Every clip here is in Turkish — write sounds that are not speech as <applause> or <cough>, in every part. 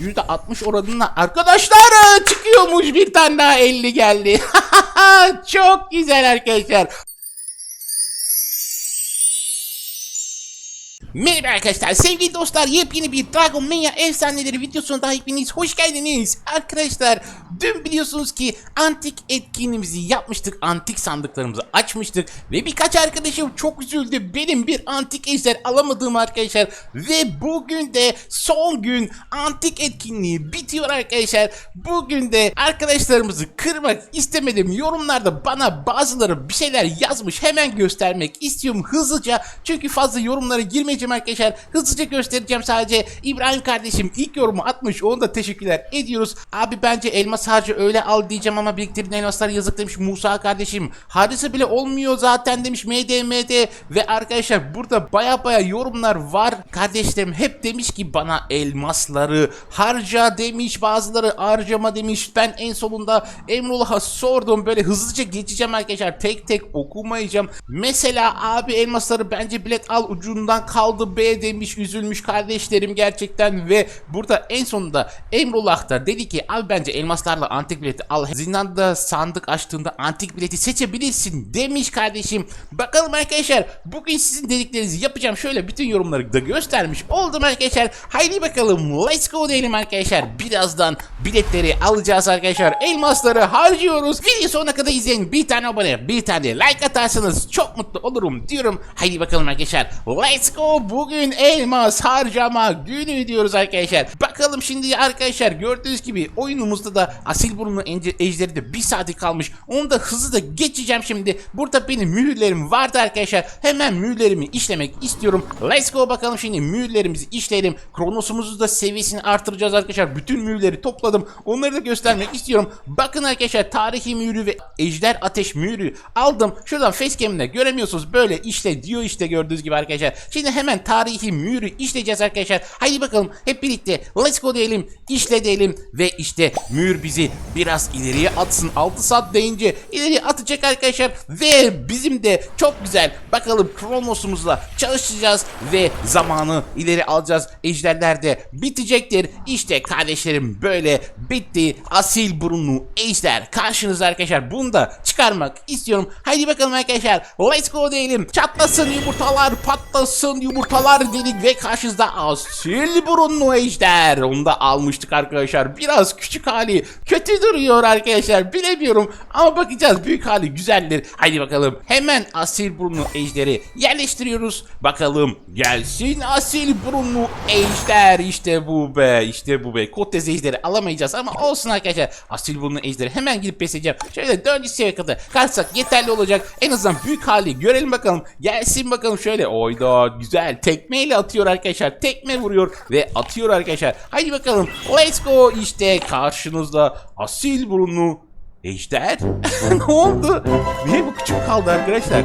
%60 oranında arkadaşlar çıkıyormuş bir tane daha 50 geldi. <laughs> Çok güzel arkadaşlar. Merhaba arkadaşlar, sevgili dostlar, yepyeni bir Dragon Mania efsaneleri videosuna daha hepiniz hoş geldiniz. Arkadaşlar, dün biliyorsunuz ki antik etkinliğimizi yapmıştık, antik sandıklarımızı açmıştık ve birkaç arkadaşım çok üzüldü. Benim bir antik ejder alamadığım arkadaşlar ve bugün de son gün antik etkinliği bitiyor arkadaşlar. Bugün de arkadaşlarımızı kırmak istemedim. Yorumlarda bana bazıları bir şeyler yazmış, hemen göstermek istiyorum hızlıca. Çünkü fazla yorumlara girmeyeceğim arkadaşlar. Hızlıca göstereceğim sadece. İbrahim kardeşim ilk yorumu atmış. Onu da teşekkürler ediyoruz. Abi bence elmas harcı öyle al diyeceğim ama biriktirin elmaslar yazık demiş Musa kardeşim. Hadise bile olmuyor zaten demiş MDMD ve arkadaşlar burada baya baya yorumlar var. Kardeşlerim hep demiş ki bana elmasları harca demiş. Bazıları harcama demiş. Ben en sonunda Emrullah'a sordum. Böyle hızlıca geçeceğim arkadaşlar. Tek tek okumayacağım. Mesela abi elmasları bence bilet al ucundan kaldı be demiş. Üzülmüş kardeşlerim gerçekten ve burada en sonunda Emrullah da dedi ki abi bence elmaslarla antik bileti al. Zindanda sandık açtığında antik bileti seçebilirsin demiş kardeşim. Bakalım arkadaşlar bugün sizin dediklerinizi yapacağım. Şöyle bütün yorumları da göstermiş oldum arkadaşlar. Haydi bakalım let's go diyelim arkadaşlar. Birazdan biletleri alacağız arkadaşlar. Elmasları harcıyoruz. Video sonuna kadar izleyin. Bir tane abone, bir tane like atarsanız çok mutlu olurum diyorum. Haydi bakalım arkadaşlar. Let's go. Bugün elmas harcama günü diyoruz arkadaşlar. Bakalım şimdi arkadaşlar gördüğünüz gibi oyunumuzda da asil ence- ejderi de bir saati kalmış. Onu da hızlı da geçeceğim şimdi. Burada benim mühürlerim vardı arkadaşlar. Hemen mühürlerimi işlemek istiyorum. Let's go bakalım şimdi mühürlerimizi işleyelim. Kronosumuzu da seviyesini artıracağız arkadaşlar. Bütün mühürleri topladım. Onları da göstermek istiyorum. Bakın arkadaşlar tarihi mühürü ve ejder ateş mühürü aldım. Şuradan facecam'de göremiyorsunuz. Böyle işle diyor işte gördüğünüz gibi arkadaşlar. Şimdi hemen tarihi mühürü işleyeceğiz arkadaşlar. Haydi bakalım hep birlikte let's go diyelim. işle diyelim ve işte mühür bizi biraz ileriye atsın. 6 saat deyince ileriye atacak arkadaşlar ve bizim de çok güzel bakalım Kronos'umuzla çalışacağız ve zamanı ileri alacağız. Ejderler de bitecektir. İşte kardeşlerim böyle bitti. Asil burunlu ejder karşınızda arkadaşlar. Bunu da çıkarmak istiyorum. Haydi bakalım arkadaşlar. Let's go diyelim. Çatlasın yumurtalar, patlasın yumurtalar dedik ve karşınızda asil burunlu ejder. Onu da almıştık arkadaşlar. Biraz küçük hali kötü duruyor arkadaşlar. Bilemiyorum ama bakacağız. Büyük hali güzeldir. Haydi bakalım. Hemen asil burunlu ejderi yerleştiriyoruz. Bakalım gelsin asil burunlu ejder. İşte bu be. İşte bu be. Kotes ejderi alamayacağız ama olsun arkadaşlar. Asil burunlu ejderi hemen gidip besleyeceğim. Şöyle 4. seviye kadar kalsak yeterli olacak. En azından büyük hali görelim bakalım. Gelsin bakalım şöyle. Oyda güzel. Tekmeyle atıyor arkadaşlar. Tekme vuruyor ve atıyor arkadaşlar. Haydi bakalım. Let's go. İşte karşınızda asil burunlu ejder. <laughs> ne oldu? Niye bu küçük kaldı arkadaşlar?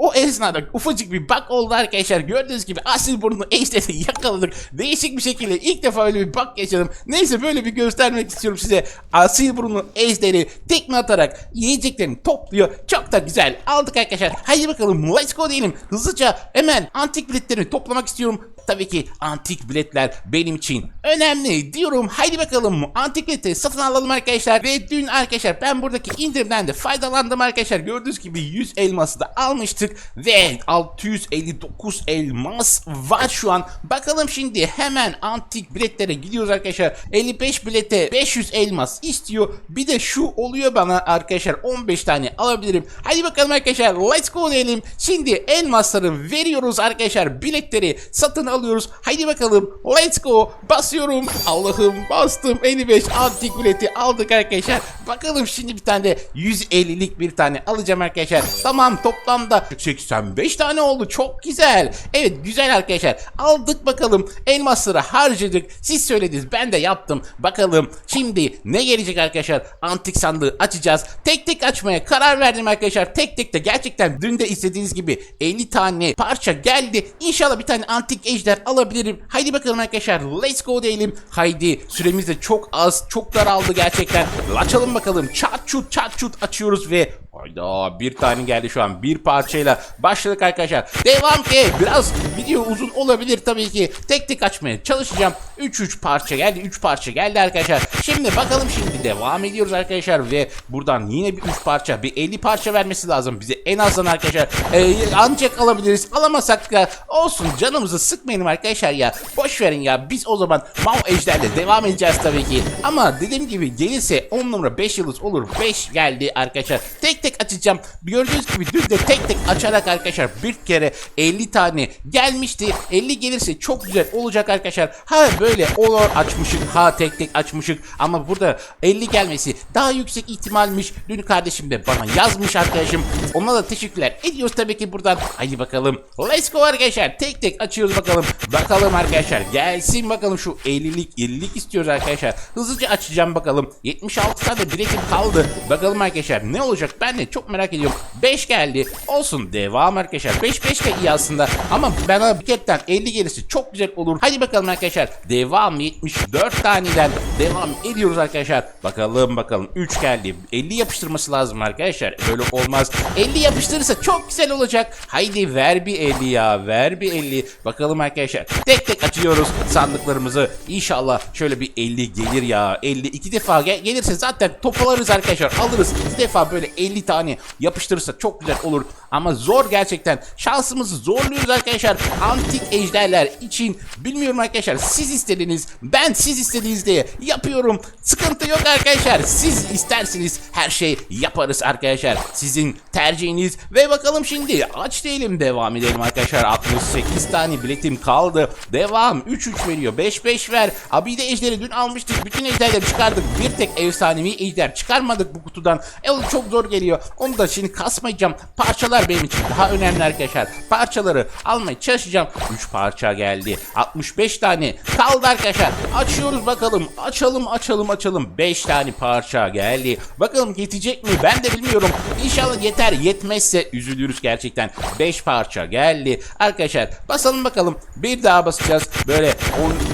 O esnada ufacık bir bug oldu arkadaşlar. Gördüğünüz gibi asil burnu ejderi yakaladık. Değişik bir şekilde ilk defa öyle bir bug yaşadım. Neyse böyle bir göstermek istiyorum size. Asil burnu ejderi tekme atarak yiyeceklerini topluyor. Çok da güzel. Aldık arkadaşlar. Haydi bakalım let's go diyelim. Hızlıca hemen antik biletlerini toplamak istiyorum. Tabii ki antik biletler benim için önemli diyorum. Haydi bakalım antik bileti satın alalım arkadaşlar. Ve dün arkadaşlar ben buradaki indirimden de faydalandım arkadaşlar. Gördüğünüz gibi 100 elması da almıştık. Ve 659 elmas var şu an. Bakalım şimdi hemen antik biletlere gidiyoruz arkadaşlar. 55 bilete 500 elmas istiyor. Bir de şu oluyor bana arkadaşlar 15 tane alabilirim. Hadi bakalım arkadaşlar let's go diyelim. Şimdi elmasları veriyoruz arkadaşlar. Biletleri satın alıyoruz. Haydi bakalım let's go. Basıyorum. Allah'ım bastım. 55 antik bileti aldık arkadaşlar. Bakalım şimdi bir tane de 150'lik bir tane alacağım arkadaşlar. Tamam toplamda 85 tane oldu. Çok güzel. Evet güzel arkadaşlar. Aldık bakalım. Elmasları harcadık. Siz söylediniz. Ben de yaptım. Bakalım şimdi ne gelecek arkadaşlar? Antik sandığı açacağız. Tek tek açmaya karar verdim arkadaşlar. Tek tek de gerçekten dün de istediğiniz gibi 50 tane parça geldi. İnşallah bir tane antik ejder alabilirim. Haydi bakalım arkadaşlar. Let's go diyelim. Haydi süremiz de çok az. Çok daraldı gerçekten. Açalım bakalım. Çat çut çat çut açıyoruz ve Hayda bir tane geldi şu an bir parçayla başladık arkadaşlar. Devam ki biraz video uzun olabilir tabii ki. Tek tek açmaya çalışacağım. 3-3 parça geldi 3 parça geldi arkadaşlar. Şimdi bakalım şimdi devam ediyoruz arkadaşlar ve buradan yine bir 3 parça bir 50 parça vermesi lazım bize en azından arkadaşlar. Ee, ancak alabiliriz alamasak da olsun canımızı sıkmayalım arkadaşlar ya. Boş verin ya biz o zaman Mav Ejder'le devam edeceğiz tabii ki. Ama dediğim gibi gelirse 10 numara 5 yıldız olur 5 geldi arkadaşlar. Tek tek açacağım. Gördüğünüz gibi dün de tek tek açarak arkadaşlar bir kere 50 tane gelmişti. 50 gelirse çok güzel olacak arkadaşlar. Ha böyle olur açmışık ha tek tek açmışık ama burada 50 gelmesi daha yüksek ihtimalmiş. Dün kardeşim de bana yazmış arkadaşım. Ona da teşekkürler ediyoruz tabii ki buradan. Hadi bakalım. Let's go arkadaşlar. Tek tek açıyoruz bakalım. Bakalım arkadaşlar. Gelsin bakalım şu 50'lik 50'lik istiyoruz arkadaşlar. Hızlıca açacağım bakalım. 76 tane biletim kaldı. Bakalım arkadaşlar ne olacak ben de çok merak ediyorum. 5 geldi. Olsun devam arkadaşlar. 5 5 de iyi aslında. Ama bana biketten 50 gelirse çok güzel olur. Hadi bakalım arkadaşlar. Devam 74 taneden devam ediyoruz arkadaşlar. Bakalım bakalım 3 geldi. 50 yapıştırması lazım arkadaşlar. Böyle olmaz. 50 yapıştırırsa çok güzel olacak. Haydi ver bir 50 ya. Ver bir 50. Bakalım arkadaşlar. Tek tek açıyoruz sandıklarımızı. İnşallah şöyle bir 50 gelir ya. 50 iki defa gel- gelirse zaten topalarız arkadaşlar. Alırız. İki defa böyle 50 tane yapıştırırsa çok güzel olur. Ama zor gerçekten. Şansımızı zorluyoruz arkadaşlar. Antik ejderler için bilmiyorum arkadaşlar. Siz istediniz. Ben siz istediğiniz diye yapıyorum. Sıkıntı yok arkadaşlar. Siz isterseniz her şey yaparız arkadaşlar. Sizin tercihiniz. Ve bakalım şimdi aç değilim devam edelim arkadaşlar. 68 tane biletim kaldı. Devam 3-3 veriyor. 5-5 ver. Abide ejderi dün almıştık. Bütün ejderleri çıkardık. Bir tek efsanevi ejder çıkarmadık bu kutudan. E çok zor geliyor. Onu da şimdi kasmayacağım. Parçalar benim için daha önemli arkadaşlar. Parçaları almaya çalışacağım. 3 parça geldi. 65 tane kaldı arkadaşlar. Açıyoruz bakalım. Açalım açalım açalım. 5 tane parça geldi. Bakalım yetecek mi? Ben de bilmiyorum. İnşallah yeter. Yetmezse üzülürüz gerçekten. 5 parça geldi. Arkadaşlar basalım bakalım. Bir daha basacağız. Böyle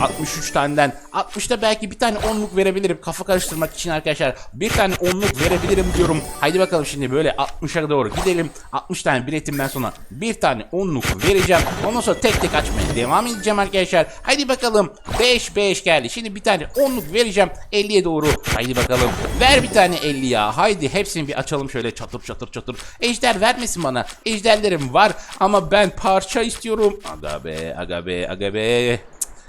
10 63 taneden 60'ta belki bir tane 10'luk verebilirim. Kafa karıştırmak için arkadaşlar. Bir tane 10'luk verebilirim diyorum. Haydi bakalım şimdi böyle 60'a doğru gidelim. 60 tane biletimden sonra bir tane 10'luk vereceğim. Ondan sonra tek tek açmaya devam edeceğim arkadaşlar. Haydi bakalım 5 5 geldi. Şimdi bir tane 10'luk vereceğim 50'ye doğru. Haydi bakalım. Ver bir tane 50 ya. Haydi hepsini bir açalım şöyle çatır çatır çatır. Ejder vermesin bana. Ejderlerim var ama ben parça istiyorum. Aga be aga be aga be.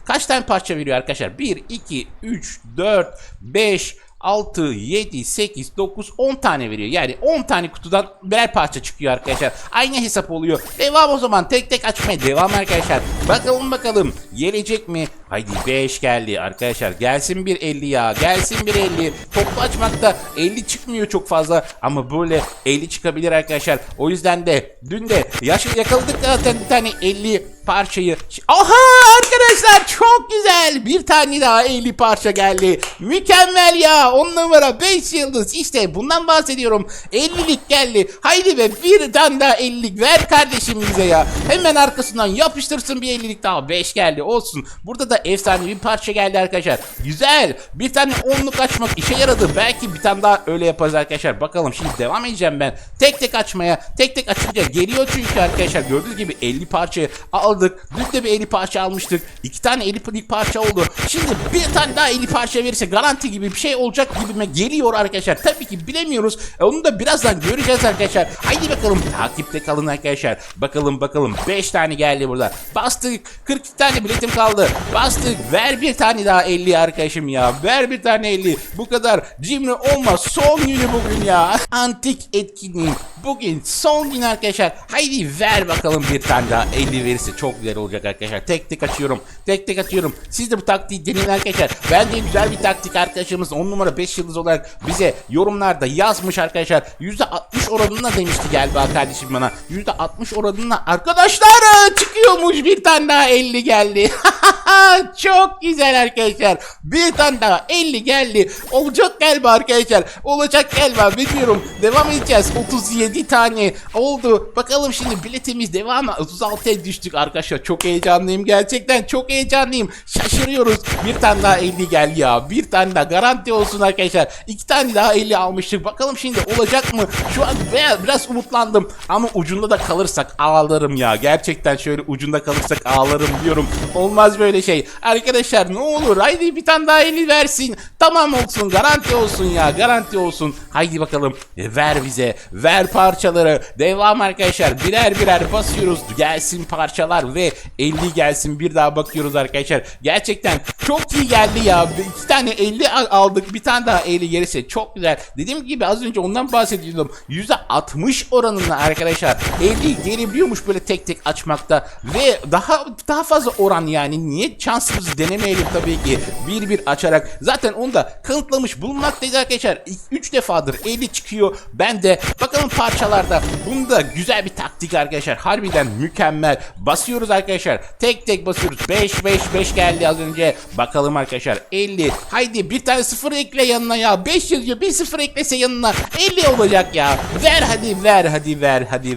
Kaç tane parça veriyor arkadaşlar? 1, 2, 3, 4, 5, 6, 7, 8, 9, 10 tane veriyor. Yani 10 tane kutudan birer parça çıkıyor arkadaşlar. Aynı hesap oluyor. Devam o zaman tek tek açmaya devam arkadaşlar. Bakalım bakalım gelecek mi? Haydi 5 geldi arkadaşlar. Gelsin bir 50 ya. Gelsin bir 50. Toplu açmakta 50 çıkmıyor çok fazla. Ama böyle 50 çıkabilir arkadaşlar. O yüzden de dün de yaş yakaladık zaten bir tane 50 parçayı. Aha arkadaşlar çok güzel. Bir tane daha 50 parça geldi. Mükemmel ya. 10 numara 5 yıldız. İşte bundan bahsediyorum. 50'lik geldi. Haydi be bir tane daha 50'lik ver kardeşim bize ya. Hemen arkasından yapıştırsın bir 50'lik daha. 5 geldi olsun. Burada da efsane bir parça geldi arkadaşlar. Güzel. Bir tane 10'luk açmak işe yaradı. Belki bir tane daha öyle yaparız arkadaşlar. Bakalım şimdi devam edeceğim ben. Tek tek açmaya. Tek tek açınca geliyor çünkü arkadaşlar. Gördüğünüz gibi 50 parça aldık. Dün de bir 50 parça almıştık. 2 tane 50 50 parça oldu. Şimdi bir tane daha 50 parça verirse garanti gibi bir şey olacak gibime geliyor arkadaşlar. Tabii ki bilemiyoruz. E, onu da birazdan göreceğiz arkadaşlar. Haydi bakalım takipte kalın arkadaşlar. Bakalım bakalım 5 tane geldi burada. Bastık 42 tane biletim kaldı. Bastık ver bir tane daha 50 arkadaşım ya. Ver bir tane 50. Bu kadar cimri olma. Son günü bugün ya. Antik etkinliği. Bugün son gün arkadaşlar. Haydi ver bakalım bir tane daha 50 verirse çok güzel olacak arkadaşlar. Tek tek açıyorum. Tek tek açıyorum. Siz de bu taktiği deneyin arkadaşlar. Bence güzel bir taktik arkadaşımız 10 numara 5 yıldız olarak bize yorumlarda yazmış arkadaşlar. %60 oranında demişti galiba kardeşim bana. %60 oranında arkadaşlar çıkıyormuş bir tane daha 50 geldi. <laughs> Çok güzel arkadaşlar. Bir tane daha 50 geldi. Olacak galiba arkadaşlar. Olacak galiba. Bilmiyorum. Devam edeceğiz. 37 tane oldu. Bakalım şimdi biletimiz devam. 36'ya düştük arkadaşlar. Çok heyecanlıyım gerçekten. Çok heyecanlıyım. Şaşırıyoruz. Bir tane daha 50 geldi ya. Bir tane daha garanti olsun arkadaşlar. İki tane daha 50 almıştık. Bakalım şimdi olacak mı? Şu an biraz umutlandım. Ama ucunda da kalırsak ağlarım ya. Gerçekten şöyle ucunda kalırsak ağlarım diyorum. Olmaz böyle şey. Arkadaşlar ne olur haydi bir tane daha 50 versin. Tamam olsun garanti olsun ya. Garanti olsun. Haydi bakalım. E, ver bize. Ver parçaları. Devam arkadaşlar. Birer birer basıyoruz. Gelsin parçalar ve 50 gelsin. Bir daha bakıyoruz arkadaşlar. Gerçekten çok iyi geldi ya. İki tane 50 al- aldık. Bir tane daha 50 gelirse çok güzel. Dediğim gibi az önce ondan bahsediyordum. %60 oranında arkadaşlar 50 gelebiliyormuş böyle tek tek açmakta ve daha daha fazla oran yani niye şansımızı denemeyelim tabii ki. Bir bir açarak. Zaten onu da kanıtlamış bulunmaktayız arkadaşlar 3 defadır 50 çıkıyor ben de bakalım parçalarda. Bunda güzel bir taktik arkadaşlar. Harbiden mükemmel. Basıyoruz arkadaşlar. Tek tek basıyoruz. 5 5 5 geldi az önce. Bakalım arkadaşlar. 50 haydi bir tane sıfır ekle yanına ya. 5 yazıyor. Bir sıfır eklese yanına. 50 olacak ya. Ver hadi ver hadi ver hadi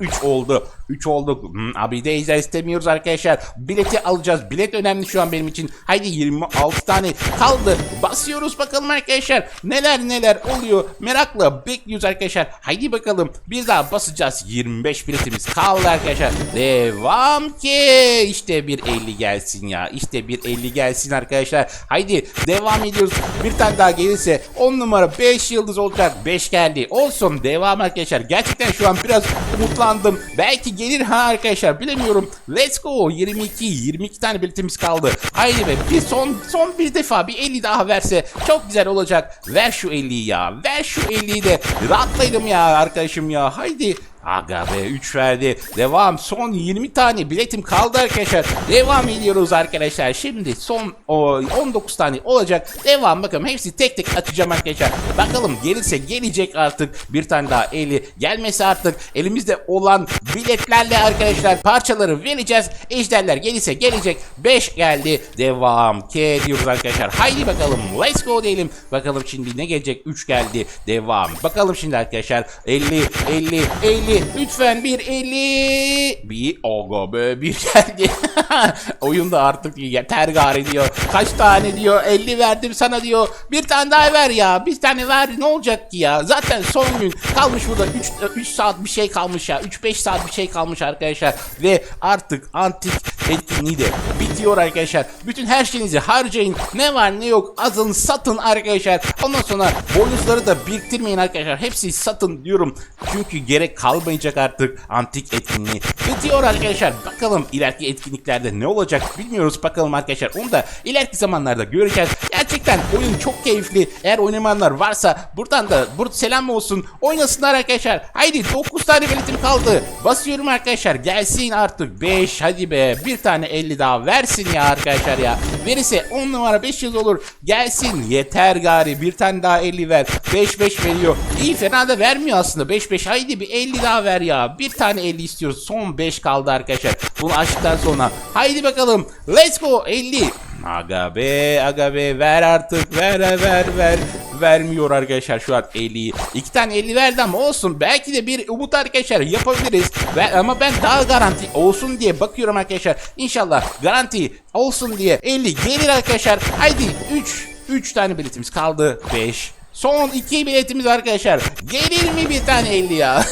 3 oldu 3 oldu. Hmm, abi de istemiyoruz arkadaşlar. Bileti alacağız. Bilet önemli şu an benim için. Haydi 26 tane kaldı. Basıyoruz bakalım arkadaşlar. Neler neler oluyor. Merakla bekliyoruz arkadaşlar. Haydi bakalım. Bir daha basacağız. 25 biletimiz kaldı arkadaşlar. Devam ki. İşte bir 50 gelsin ya. İşte bir 50 gelsin arkadaşlar. Haydi devam ediyoruz. Bir tane daha gelirse 10 numara 5 yıldız olacak. 5 geldi. Olsun. Devam arkadaşlar. Gerçekten şu an biraz umutlandım. Belki gelir ha arkadaşlar bilemiyorum. Let's go 22 22 tane biletimiz kaldı. Haydi be bir son son bir defa bir 50 daha verse çok güzel olacak. Ver şu 50'yi ya. Ver şu 50'yi de rahatlayalım ya arkadaşım ya. Haydi Aga be 3 verdi. Devam. Son 20 tane biletim kaldı arkadaşlar. Devam ediyoruz arkadaşlar. Şimdi son o, 19 tane olacak. Devam bakalım. Hepsi tek tek açacağım arkadaşlar. Bakalım gelirse gelecek artık. Bir tane daha 50. Gelmesi artık elimizde olan biletlerle arkadaşlar parçaları vereceğiz. Ejderler gelirse gelecek. 5 geldi. Devam. K diyoruz arkadaşlar. Haydi bakalım. Let's go diyelim. Bakalım şimdi ne gelecek? 3 geldi. Devam. Bakalım şimdi arkadaşlar. 50 50 50 lütfen bir 50 bir ogo be bir geldi. <laughs> Oyunda artık yeter gari diyor. Kaç tane diyor 50 verdim sana diyor. Bir tane daha ver ya bir tane ver ne olacak ki ya? Zaten son gün kalmış burada 3, 3 saat bir şey kalmış ya 3-5 saat bir şey kalmış arkadaşlar. Ve artık antik etkinliği bitiyor arkadaşlar. Bütün her şeyinizi harcayın. Ne var ne yok azın satın arkadaşlar. Ondan sonra bonusları da biriktirmeyin arkadaşlar. Hepsi satın diyorum. Çünkü gerek kalmayacak artık antik etkinliği. Bitiyor arkadaşlar. Bakalım ileriki etkinliklerde ne olacak bilmiyoruz. Bakalım arkadaşlar. Onu da ileriki zamanlarda göreceğiz. Gerçekten oyun çok keyifli. Eğer oynamayanlar varsa buradan da burada selam olsun. Oynasınlar arkadaşlar. Haydi 9 tane biletim kaldı. Basıyorum arkadaşlar. Gelsin artık 5 hadi be bir tane 50 daha versin ya arkadaşlar ya. Verirse 10 numara 500 olur. Gelsin yeter gari. Bir tane daha 50 ver. 5 5 veriyor. İyi fena da vermiyor aslında. 5 5 haydi bir 50 daha ver ya. Bir tane 50 istiyoruz. Son 5 kaldı arkadaşlar. Bunu açtıktan sonra. Haydi bakalım. Let's go. 50 Aga be aga be. Ver artık. Ver ver ver vermiyor arkadaşlar şu an 50'yi. İki tane 50 verdi ama olsun. Belki de bir umut arkadaşlar yapabiliriz. Ve, ama ben daha garanti olsun diye bakıyorum arkadaşlar. İnşallah garanti olsun diye 50 gelir arkadaşlar. Haydi 3 3 tane biletimiz kaldı. 5 Son 2 biletimiz arkadaşlar. Gelir mi bir tane 50 ya?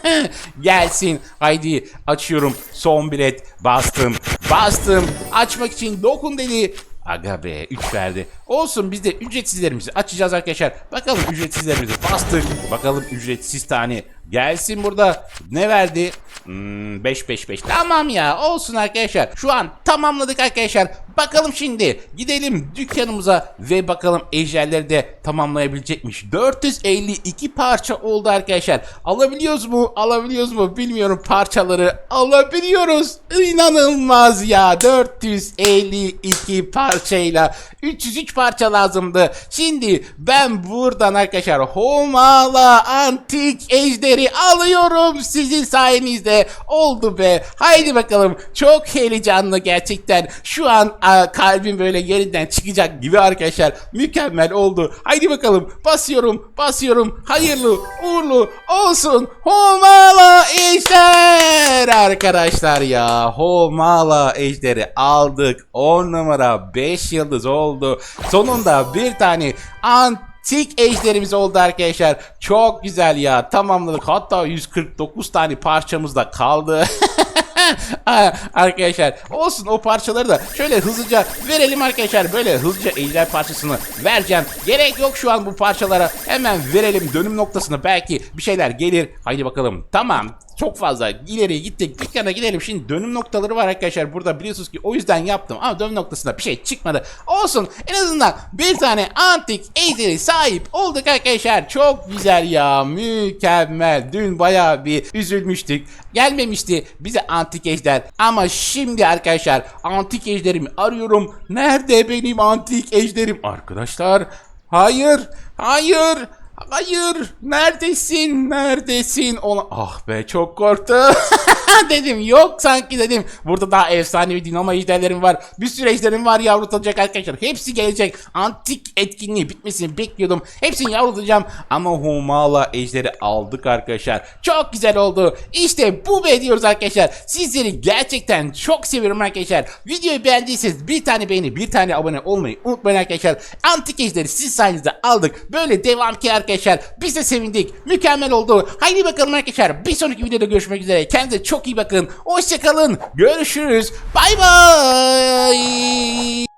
<laughs> Gelsin. Haydi açıyorum. Son bilet. Bastım. Bastım. Açmak için dokun dedi. Aga be 3 verdi. Olsun biz de ücretsizlerimizi açacağız arkadaşlar. Bakalım ücretsizlerimizi bastık. Bakalım ücretsiz tane gelsin burada. Ne verdi? Hmm, 5 5 5. Tamam ya olsun arkadaşlar. Şu an tamamladık arkadaşlar. Bakalım şimdi gidelim dükkanımıza ve bakalım ejderleri de tamamlayabilecekmiş. 452 parça oldu arkadaşlar. Alabiliyoruz mu? Alabiliyoruz mu? Bilmiyorum parçaları alabiliyoruz. İnanılmaz ya. 452 parçayla 303 parça lazımdı. Şimdi ben buradan arkadaşlar Homala Antik Ejder ejderleri alıyorum sizin sayenizde. Oldu be. Haydi bakalım. Çok heyecanlı gerçekten. Şu an aa, kalbim böyle yerinden çıkacak gibi arkadaşlar. Mükemmel oldu. Haydi bakalım. Basıyorum. Basıyorum. Hayırlı uğurlu olsun. Homala ejder arkadaşlar ya. Homala ejderi aldık. 10 numara 5 yıldız oldu. Sonunda bir tane antik ejderimiz oldu arkadaşlar. Çok güzel ya. Tamamladık. Hatta 149 tane parçamız da kaldı. <laughs> <laughs> Arkadaşlar olsun o parçaları da şöyle hızlıca verelim arkadaşlar. Böyle hızlıca ejder parçasını vereceğim. Gerek yok şu an bu parçalara. Hemen verelim dönüm noktasına. Belki bir şeyler gelir. Haydi bakalım. Tamam. Çok fazla ileri gittik. Dükkana gidelim. Şimdi dönüm noktaları var arkadaşlar burada. Biliyorsunuz ki o yüzden yaptım. Ama dönüm noktasında bir şey çıkmadı. Olsun. En azından bir tane antik ejderi sahip olduk arkadaşlar. Çok güzel ya. Mükemmel. Dün bayağı bir üzülmüştük. Gelmemişti. Bize antik ejder. Ama şimdi arkadaşlar antik ejderimi arıyorum. Nerede benim antik ejderim? Arkadaşlar hayır hayır Hayır, neredesin? Neredesin? Ola ah be çok korktum. <laughs> dedim yok sanki dedim. Burada daha efsanevi dinamo ejderlerim var. Bir sürü ejderim var yavrutulacak arkadaşlar. Hepsi gelecek. Antik etkinliği bitmesini bekliyordum. Hepsini yavrutacağım. Ama Humala ejderi aldık arkadaşlar. Çok güzel oldu. İşte bu be diyoruz arkadaşlar. Sizleri gerçekten çok seviyorum arkadaşlar. Videoyu beğendiyseniz bir tane beğeni, bir tane abone olmayı unutmayın arkadaşlar. Antik ejderi siz sayenizde aldık. Böyle devam ki arkadaşlar. Biz de sevindik. Mükemmel oldu. Haydi bakalım arkadaşlar. Bir sonraki videoda görüşmek üzere. Kendinize çok iyi bakın. Hoşçakalın. Görüşürüz. Bay bay.